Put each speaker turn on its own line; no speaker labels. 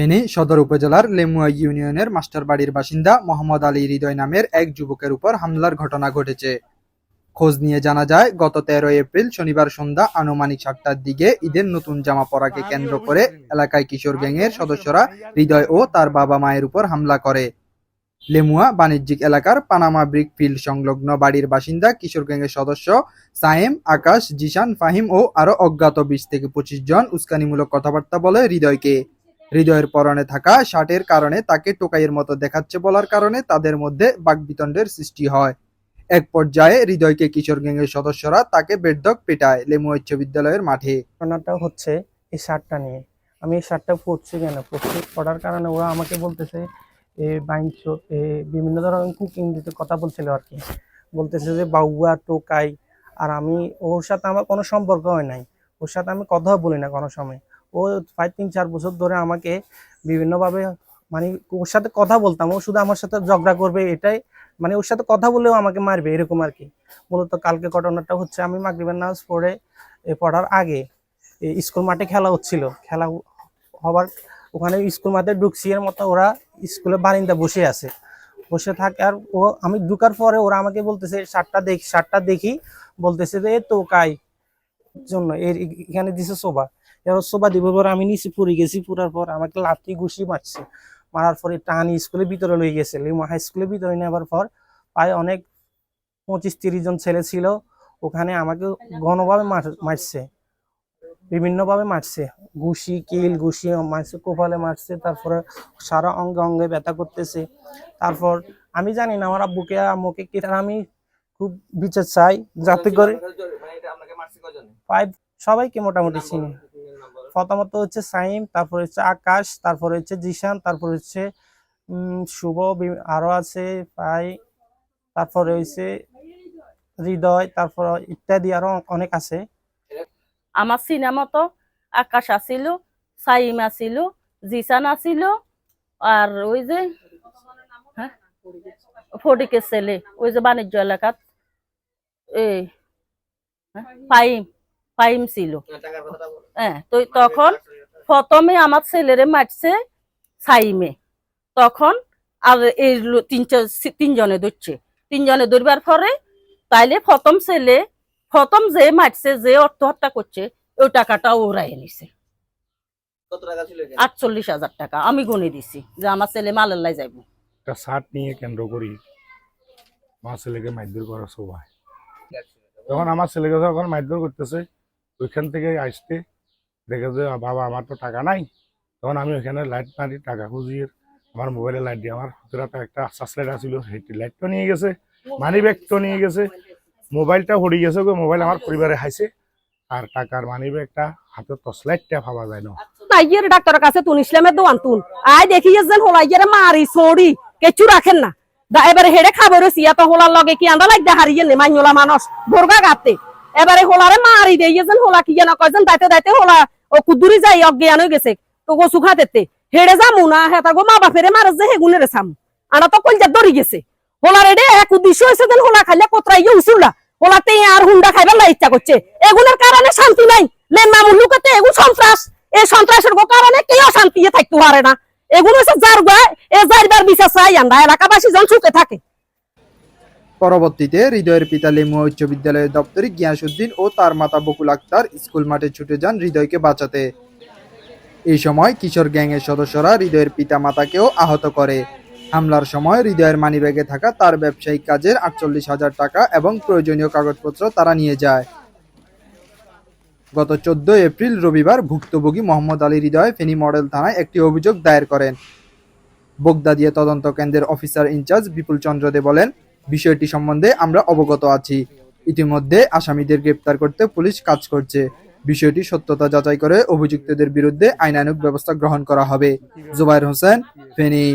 ফেনী সদর উপজেলার লেমুয়া ইউনিয়নের মাস্টারবাড়ির বাসিন্দা মোহাম্মদ আলী হৃদয় নামের এক যুবকের উপর হামলার ঘটনা ঘটেছে। খোঁজ নিয়ে জানা যায়, গত তেরো এপ্রিল শনিবার সন্ধ্যা আনুমানিক সাতটার দিকে ঈদের নতুন জামা পরাকে কেন্দ্র করে এলাকায় কিশোর গ্যাংয়ের সদস্যরা হৃদয় ও তার বাবা মায়ের উপর হামলা করে। লেমুয়া বাণিজ্যিক এলাকার পানামা ব্রিক ফিল্ড সংলগ্ন বাড়ির বাসিন্দা কিশোর গ্যাংয়ের সদস্য সায়েম, আকাশ, জিশান, ফাহিম ও আরও অজ্ঞাত বিশ থেকে পঁচিশ জন উস্কানিমূলক কথাবার্তা বলে হৃদয়কে। হৃদয়ের পরনে থাকা শার্টের কারণে তাকে টোকাইয়ের মতো দেখাচ্ছে বলার কারণে তাদের মধ্যে বাকবিতণ্ডের সৃষ্টি হয়। এক পর্যায়ে হৃদয়কে কিশোর গ্যাংয়ের সদস্যরা তাকে বের্ধক পেটায় লেমুয়া উচ্চ বিদ্যালয়ের মাঠে।
ঘটনাটা হচ্ছে এই শার্টটা নিয়ে। আমি এই শার্টটা পরছি কেন? পরছি পড়ার কারণে ওরা আমাকে বলতেছে, এ বাইঞ্চ এ বিভিন্ন ধরনের কুকিং দিতে কথা বলছিল আর কি। বলতেছে যে, বাউয়া, টোকাই। আর আমি, ওর সাথে আমার কোনো সম্পর্ক হয় নাই। ওর সাথে আমি কথাও বলি না কোনো সময়। ও প্রায় তিন, চার বছর ধরে আমাকে বিভিন্নভাবে মানে ওর সাথে কথা বলতাম। ও শুধু আমার সাথে ঝগড়া করবে এটাই মানে ওর সাথে কথা বলেও আমাকে মারবে এরকম আর কি মূলত কালকে ঘটনাটা হচ্ছে আমি মাগরিবের নামাজ পড়ে পড়ার আগে স্কুল মাঠে খেলা হচ্ছিল। খেলা হবার ওখানে স্কুল মাঠে ঢুকছি এর মতো ওরা স্কুলে বারিন্দা বসে আছে। বসে থাকে, আর ও, আমি ঢুকার পরে ওরা আমাকে বলতেছে শার্টটা দেখি শার্টটা দেখি। বলতেছে যে, এ তো কাই জন্য, এর, এখানে দিছে সোবা এবার সোবা দিব পর আমি নিচে পড়ে গেছি পুরার পর আমাকে লাঠি ঘুষি মারছে। মারার পরে টান স্কুলের ভিতরে লয়ে গেছে। লিমা হাই স্কুলের ভিতরে নেবার পর প্রায় অনেক পঁচিশ তিরিশ জন ছেলে ছিল। ওখানে আমাকে ঘনভাবে মার- মারছে। বিভিন্নভাবে মারছে। ঘুষি কিল ঘুষি মারছে কোপালে মারছে তারপরে সারা অঙ্গে অঙ্গে ব্যথা করতেছে। তারপর আমি জানি না আমার আব্বুকে আম্মুকে কি আর আমি খুব বিচার চাই যাতে করে ফাইভ সবাইকে মোটামুটি চিনি। প্রথমত হচ্ছে সাইম তারপর হচ্ছে আকাশ তারপর হচ্ছে জিশান তারপর হচ্ছে শুভ বি- আরও আছে প্রায় তারপরে হচ্ছে হৃদয় তারপর ইত্যাদি আরও অনেক আছে।
আমার সিনেমা তো আকাশ আছিল সাইম আছিল জিসান আছিল আর ওই যে হ্যাঁ? ফটিকের ছেলে ওই যে বাণিজ্য এলাকাত এই হ্যাঁ, ফাইম ফাইম ছিল। হ্যাঁ তো তখন প্রথমে আমার ছেলেরে মারছে সাইমে। তখন আর এই তিন তিনজনে ধরছে। তিনজনে ধরবার পরে তাইলে প্রথম ছেলে প্রথম যে মারছে যে আত্মহত্যা করছে ওই টাকাটা ওরাই নিছে
কত টাকা ছিল এখানে?
আটচল্লিশ হাজার টাকা। আমি গুনে দিছি যে আমার ছেলে মালাল্লাই যাইব।
একটা শার্ট নিয়ে কেন্দ্র করি। আমার ছেলেকে মারধর করা সবাই। তখন আমার ছেলেকে যখন মারধর করতেছে ওইখান থেকে আসতে দেখে যে বাবা, আমার তো টাকা নাই। তখন আমি ওইখানে লাইট মারি টাকা খুঁজিয়ে আমার মোবাইলে লাইট দিয়ে আমার হাতে একটা সার্চ লাইট আছিল সেই লাইটটা নিয়ে গেছে মানি ব্যাগটা নিয়ে গেছে মোবাইলটা হরি গেছে মোবাইল আমার পরিবারে খাইছে আর টাকার মানি ব্যাগটা হাতে টর্চ লাইটটা পাওয়া যায় না।
আইয়ের ডাক্তারের কাছে তুন, ইসলামের দোয়ান তুন। আয় দেখি যেন হোলা ইয়ের মারি, সরি, কেচু রাখেন না। দা, এবারে হেডে খাবে রয়েছি এত হোলার লগে কি আন্দা লাগ হারিয়ে নে মাইনলা মানুষ ভোরগা গাতে। এবারে হোলারে মারি দিয়ে যেন হোলা কি যেন কয়জন দাইতে দাইতে হোলা, ও কুদুরি যাই, অজ্ঞান হয়ে গেছে। তো গো সুখা দেতে, হেডে যামু না? হেতা গো মা বাপেরে মারে যে হেগুনের সাম আনা তো কলজা দরি গেছে। হোলার এডে এক উদ্দেশ্য হয়েছে যেন হোলা খাইলে কোতরাই উসুলা হোলাতে আর হুন্ডা খাইবার লাই ইচ্ছা করছে। এগুলোর কারণে শান্তি নাই। লে মামুল লুকাতে এগুলো সন্ত্রাস। এই সন্ত্রাসের গো কারণে কেউ শান্তি থাকতে পারে না। এগুলো হচ্ছে যার গায়ে এ যারবার বিচার চাই আমরা এলাকাবাসী জন সুখে থাকে।
পরবর্তীতে হৃদয়ের পিতা লেমুয়া উচ্চ বিদ্যালয়ের দপ্তরি গিয়াসুদ্দিন ও তার মাতা বকুল আক্তার স্কুল মাঠে ছুটে যান হৃদয়কে বাঁচাতে। এই সময় কিশোর গ্যাংয়ের সদস্যরা হৃদয়ের পিতা মাতাকেও আহত করে। হামলার সময় হৃদয়ের মানিব্যাগে থাকা তার ব্যবসায়িক কাজের আটচল্লিশ হাজার টাকা এবং প্রয়োজনীয় কাগজপত্র তারা নিয়ে যায়। গত চোদ্দ এপ্রিল রবিবার ভুক্তভোগী মোহাম্মদ আলী হৃদয় ফেনী মডেল থানায় একটি অভিযোগ দায়ের করেন। বোগদা দিয়ে তদন্ত কেন্দ্রের অফিসার ইনচার্জ বিপুল চন্দ্র দে বলেন বিষয়টি সম্বন্ধে আমরা অবগত আছি। ইতিমধ্যে আসামিদের গ্রেপ্তার করতে পুলিশ কাজ করছে। বিষয়টি সত্যতা যাচাই করে অভিযুক্তদের বিরুদ্ধে আইনানুগ ব্যবস্থা গ্রহণ করা হবে। জুবাইর হোসেন, ফেনী।